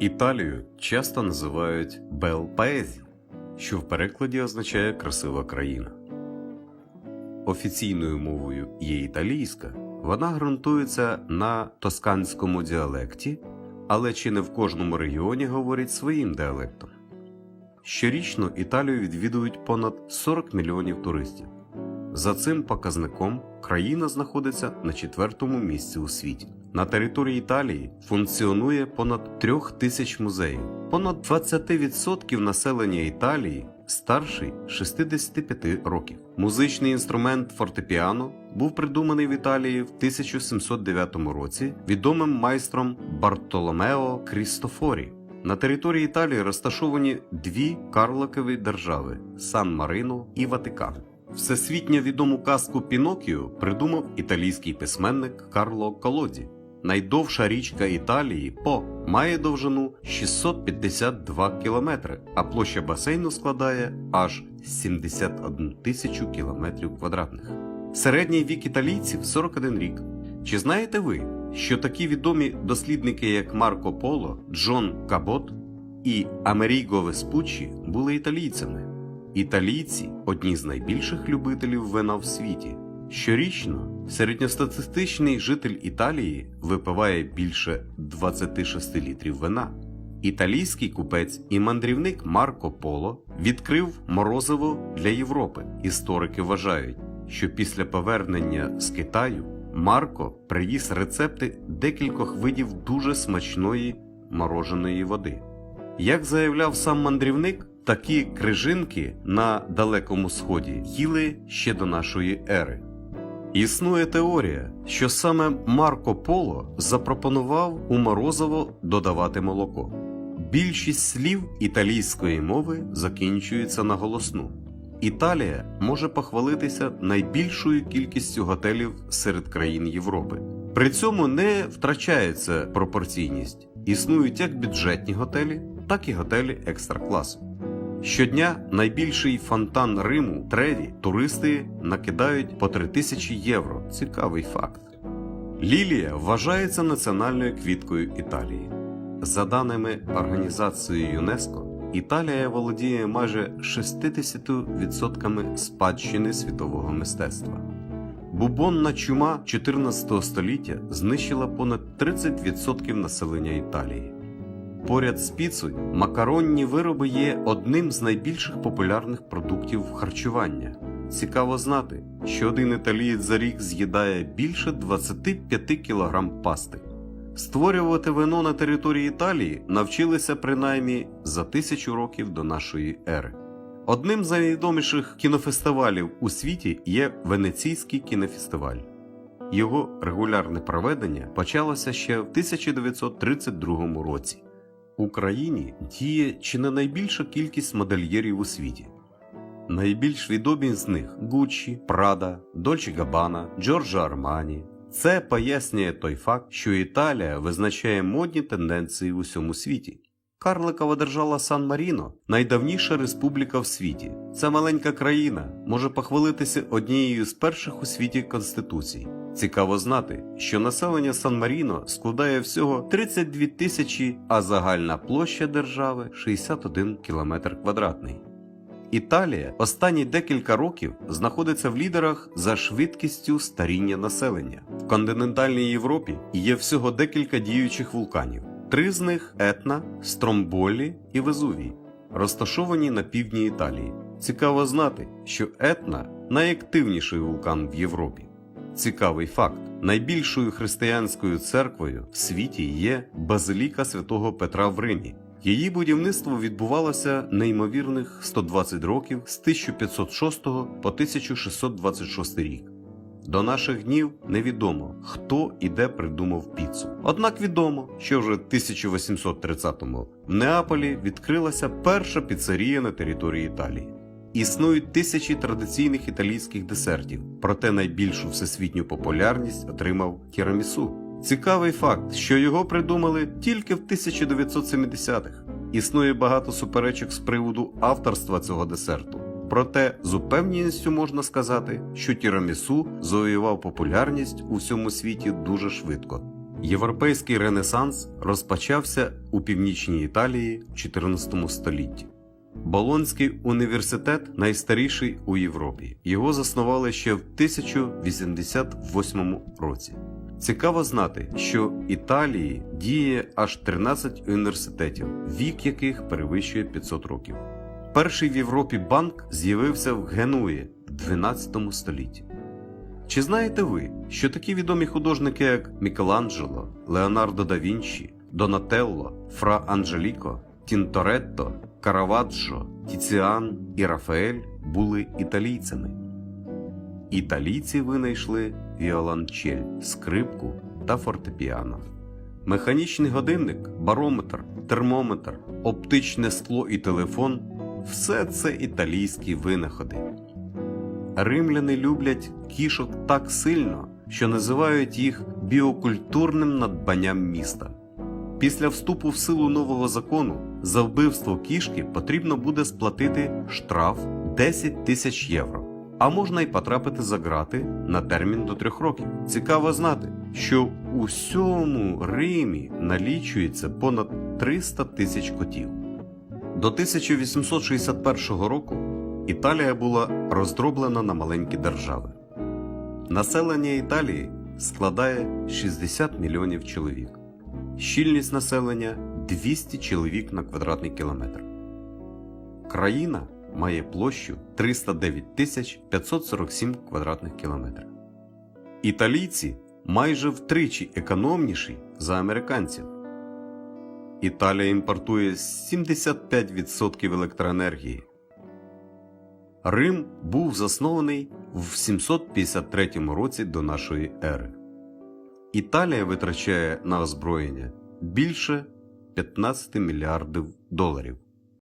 Італію часто називають Бел Паезі, що в перекладі означає красива країна. Офіційною мовою є італійська, вона ґрунтується на тосканському діалекті, але чи не в кожному регіоні говорять своїм діалектом. Щорічно Італію відвідують понад 40 мільйонів туристів. За цим показником країна знаходиться на четвертому місці у світі. На території Італії функціонує понад трьох тисяч музеїв. Понад 20% населення Італії старший 65 років. Музичний інструмент фортепіано був придуманий в Італії в 1709 році відомим майстром Бартоломео Крістофорі. На території Італії розташовані дві карликові держави Сан-Марино і Ватикан. Всесвітньо відому казку Пінокіо придумав італійський письменник Карло Колоді. Найдовша річка Італії По має довжину 652 кілометри, а площа басейну складає аж 71 тисячу кілометрів квадратних. Середній вік італійців 41 рік. Чи знаєте ви, що такі відомі дослідники, як Марко Поло, Джон Кабот і Амеріго Веспуччі, були італійцями? Італійці одні з найбільших любителів вина в світі. Щорічно середньостатистичний житель Італії випиває більше 26 літрів вина. Італійський купець і мандрівник Марко Поло відкрив морозиво для Європи. Історики вважають, що після повернення з Китаю Марко привіз рецепти декількох видів дуже смачної мороженої води. Як заявляв сам мандрівник, такі крижинки на Далекому Сході їли ще до нашої ери. Існує теорія, що саме Марко Поло запропонував у морозиво додавати молоко. Більшість слів італійської мови закінчується на голосну. Італія може похвалитися найбільшою кількістю готелів серед країн Європи. При цьому не втрачається пропорційність. Існують як бюджетні готелі, так і готелі екстра-класу. Щодня найбільший фонтан Риму Треві туристи накидають по 3 тисячі євро. Цікавий факт. Лілія вважається національною квіткою Італії. За даними організації ЮНЕСКО, Італія володіє майже 60% спадщини світового мистецтва. Бубонна чума 14 століття знищила понад 30% населення Італії. Поряд з піцею макаронні вироби є одним з найбільших популярних продуктів харчування. Цікаво знати, що один італієць за рік з'їдає більше 25 кг пасти. Створювати вино на території Італії навчилися принаймні за тисячу років до нашої ери. Одним з найвідоміших кінофестивалів у світі є Венеційський кінофестиваль. Його регулярне проведення почалося ще в 1932 році. Україні діє чи не найбільша кількість модельєрів у світі. Найбільш відомі з них Гуччі, Прада, Дольче Габана, Джорджо Армані. Це пояснює той факт, що Італія визначає модні тенденції в усьому світі. Карликова держава Сан Маріно найдавніша республіка в світі. Ця маленька країна може похвалитися однією з перших у світі конституцій. Цікаво знати, що населення Сан Маріно складає всього 32 тисячі, а загальна площа держави 61 кілометр квадратний. Італія останні декілька років знаходиться в лідерах за швидкістю старіння населення. В континентальній Європі є всього декілька діючих вулканів. Три з них Етна, Стромболі і Везувій, розташовані на півдні Італії. Цікаво знати, що Етна найактивніший вулкан в Європі. Цікавий факт: найбільшою християнською церквою в світі є Базиліка святого Петра в Римі. Її будівництво відбувалося неймовірних 120 років з 1506 по 1626 рік. До наших днів невідомо, хто і де придумав піцу. Однак відомо, що вже в 1830-му в Неаполі відкрилася перша піцерія на території Італії. Існують тисячі традиційних італійських десертів, проте найбільшу всесвітню популярність отримав тірамісу. Цікавий факт, що його придумали тільки в 1970-х. Існує багато суперечок з приводу авторства цього десерту. Проте з упевненістю можна сказати, що тірамісу завоював популярність у всьому світі дуже швидко. Європейський ренесанс розпочався у північній Італії в 14 столітті. Болонський університет найстаріший у Європі. Його заснували ще в 1088 році. Цікаво знати, що в Італії діє аж 13 університетів, вік яких перевищує 500 років. Перший в Європі банк з'явився в Генуї в 12 столітті. Чи знаєте ви, що такі відомі художники, як Мікеланджело, Леонардо да Вінчі, Донателло, Фра Анджеліко, Тінторетто, Караваджо, Тіціан і Рафаель були італійцями? Італійці винайшли віолончель, скрипку та фортепіано. Механічний годинник, барометр, термометр, оптичне скло і телефон все це італійські винаходи. Римляни люблять кішок так сильно, що називають їх біокультурним надбанням міста. Після вступу в силу нового закону за вбивство кішки потрібно буде сплатити штраф 10 тисяч євро, а можна й потрапити за ґрати на термін до трьох років. Цікаво знати, що у всьому Римі налічується понад 300 тисяч котів. До 1861 року Італія була роздроблена на маленькі держави. Населення Італії складає 60 мільйонів чоловік. Щільність населення 200 чоловік на квадратний кілометр. Країна має площу 309 тисяч 547 квадратних кілометрів. Італійці майже втричі економніші за американців. Італія імпортує 75% електроенергії. Рим був заснований в 753 році до нашої ери. Італія витрачає на озброєння більше 15 мільярдів доларів.